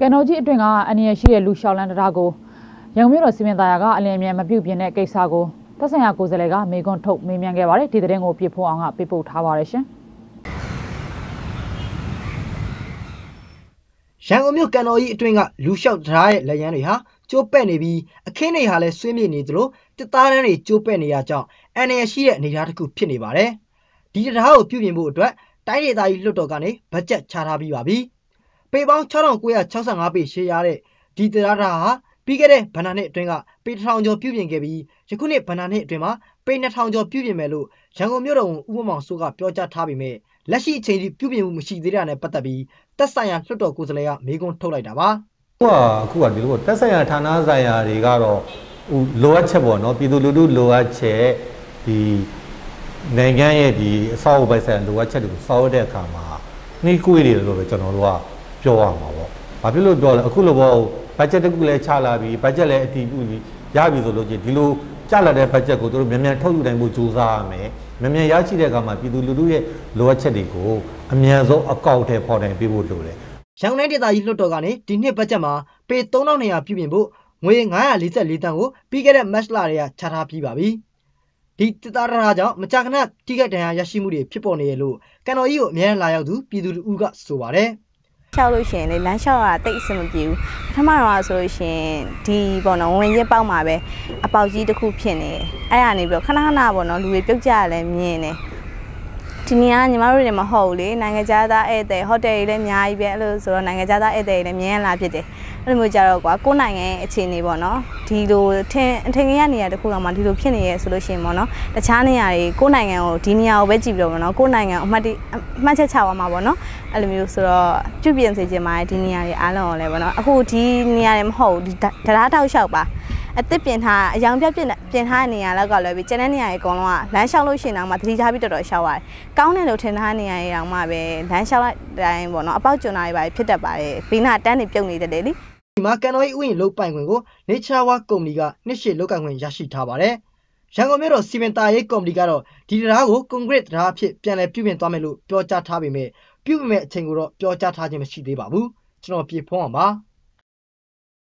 ကန်တော်ကြီးအတွင်ကအန်ရရှိတဲ့လူရှောက်လန်းတရားကိုရန်ကုန်မြို့တော်စီမံသားယာကအလင်းအမြန်မပြုတ်ပြင်းတဲ့ကိစ္စကိုသက်ဆိုင်ရာကိုယ်စားလှယ်ကမေခွန်းထုတ်မေးမြန်းခဲ့ပါတယ်ဒီသတင်းကိုပြဖို့အောင်ကပြပို့ထားပါတယ်ရှင်ရန်ကုန်မြို့ကန်တော်ကြီးအတွင်းကလူလျှောက်တရားရဲ့လက်ရန်တွေဟာကျိုးပဲ့နေပြီးအခင်းတွေဟာလည်းဆွေးမြေ့နေသလိုတစ်သားတန်းတွေကျိုးပဲ့နေရကြောင်းအန်ရရှိတဲ့အနေအထားတစ်ခုဖြစ်နေပါတယ်ဒီတရားကိုပြုပြင်ဖို့အတွက်တိုင်းဒေသကြီးလွှတ်တော်ကနေဘတ်ဂျက်ချထားပြီးပါပြီ ပေပေါင်း6965ပေရှေ့ရတဲ့ဒီတရားထားဟာပြီးခဲ့တဲ့ဗဏ္ဍာနှစ်အတွင်းကပေ1000ကျော်ပြုပြင်ခဲ့ပြီးယခုနှစ်ဗဏ္ဍာနှစ်အတွင်းမှာပေ2000ကျော်ပြုပြင်မယ်လို့ရန်ကုန်မြို့တော်ဝန်ဦးမောင်စိုးကပြောကြားထားပေမဲ့လက်ရှိအချိန်ထိပြုပြင်မှုမရှိသေးတာနဲ့ပတ်သက်ပြီးတက်ဆိုင်ရာလွှတ်တော်ကိုယ်စားလှယ်ကမေးခွန်းထုတ်လိုက်တာပါ။အခုကအခုကဒီလိုတက်ဆိုင်ရာဌာနဆိုင်ရာတွေကတော့ဟိုလိုအပ်ချက်ပေါ့နော်ပြည်သူလူထုလိုအပ်ချက်ဒီနိုင်ငံရဲ့ဒီအဆောက်အဦပိုက်ဆိုင်လိုအပ်ချက်တွေကိုစောင့်တဲ့အခါမှာနှိကွေးတွေလို့ပဲကျွန်တော်တို့က ပြောရမှာပေါ့။ဘာဖြစ်လို့ပြောလဲအခုလိုပေါ့ဘတ်ဂျက်တစ်ခုလည်းချလာပြီဘတ်ဂျက်လည်းအတည်ပြုပြီရပြီဆိုလို့ချင်းဒီလိုကျလာတဲ့ဘတ်ဂျက်ကိုတို့မြန်မြန်ထုတ်ယူနိုင်ဖို့ကြိုးစားရမယ်မြန်မြန်ရရှိတဲ့အခါမှာပြည်သူလူထုရဲ့လိုအပ်ချက်တွေကိုအမြန်ဆုံးအကောက်ထဲပေါ်နိုင်ပေးဖို့လိုတယ်ရန်ကုန်တိုင်းဒေသကြီးလွှတ်တော်ကနေဒီနှစ်ဘတ်ဂျက်မှာပေ3200ပြုပြင်ဖို့ငွေ944တန်းကိုပြီးခဲ့တဲ့မတ်လတွေကချထားပြီးပါပြီဒီတသားရကြောင့်မကြာခဏတိကျတန်ရာရရှိမှုတွေဖြစ်ပေါ်နေရလို့ကန်တော်ကြီးကိုအများလာရောက်သူပြည်သူလူဦးကဆိုပါတယ် လျှောက်လို့ရှိရင်လေလမ်းလျှောက်တာတိတ်အဆင်မပြေဘူးပထမတော့ဆိုလို့ရှိရင်ဒီပေါ့နော်ဝင်ရင်ပေါက်မှာပဲအပေါက်ကြီးတစ်ခုဖြစ်နေတယ်အဲ့ဒါနေပြီးတော့ခဏခဏပေါ့နော်လူတွေပြုတ်ကြရလဲမြင်တယ်ဒီနေရာညီမတို့တွေမဟုတ်ဘူးလေနိုင်ငံခြားသားဧည့်သည်ဟိုတယ်တွေလည်းအများကြီးပဲအဲ့လိုဆိုတော့နိုင်ငံခြားသားဧည့်သည်တွေလည်းမြင်ရလာဖြစ်တယ် အဲ့လိုမျိုးကြတော့ကွာကိုယ်နိုင်ငံရဲ့အခြေအနေပေါ့နော်ဒီလိုထင်ထင်ရနေရတခုတော့မှဒီလိုဖြစ်နေရဲဆိုလို့ရှိရင်ပေါ့နော်တခြားနေရာတွေကိုယ်နိုင်ငံကိုဒီနေရာကိုပဲကြည့်ပြီးတော့ပေါ့နော်ကိုယ်နိုင်ငံအမှတ်အမှတ်ချက်ချသွားမှာပေါ့နော်အဲ့လိုမျိုးဆိုတော့ပြုပြင်စေချင်ပါတယ်ဒီနေရာတွေအားလုံးကိုလည်းပေါ့နော်အခုဒီနေရာတွေမဟုတ်ဘူးဒီတရားထောက်လျှောက်ပါအသစ်ပြင်ထားအယောင်ပြပြင်ပြင်ထားတဲ့နေရာလောက်ကလည်းပြီးကျန်တဲ့နေရာတွေအကုန်လုံးကလမ်းလျှောက်လို့ရှိရင်တော့မှသတိထားပြီးတော်တော်လျှောက်ရတယ်။ကောင်းတယ်လို့ထင်ထားတဲ့နေရာတွေတောင်မှပဲလမ်းလျှောက်လိုက်တိုင်းပေါ့နော်အပေါက်ကျွန်းတာတွေပါဖြစ်တတ်ပါတယ်။ဘေးနာတန်းတွေပြုတ်နေတယ်လေ။ဒီ မှာ ကန်တော်၏ဥယျာဉ်လုတ်ပိုင်ခွင့်ကို Nature Walk ကုမ္ပဏီက နှစ်ရှည်လုတ်ကိုင်ခွင့်ရရှိထားပါတယ်။ရန်ကုန်မြို့တော်စီမံတာရေးကော်မတီကတော့ ဒီတရားကို ကွန်ကရစ်တရားအဖြစ် ပြန်လည်ပြုပြင်သွားမယ်လို့ ပြောကြားထားပေမဲ့ပြုပြင်မဲ့အချိန်ကိုတော့ ပြောကြားထားခြင်း မရှိသေးပါဘူး။ကျွန်တော် ပြေဖုံးအောင်ပါ။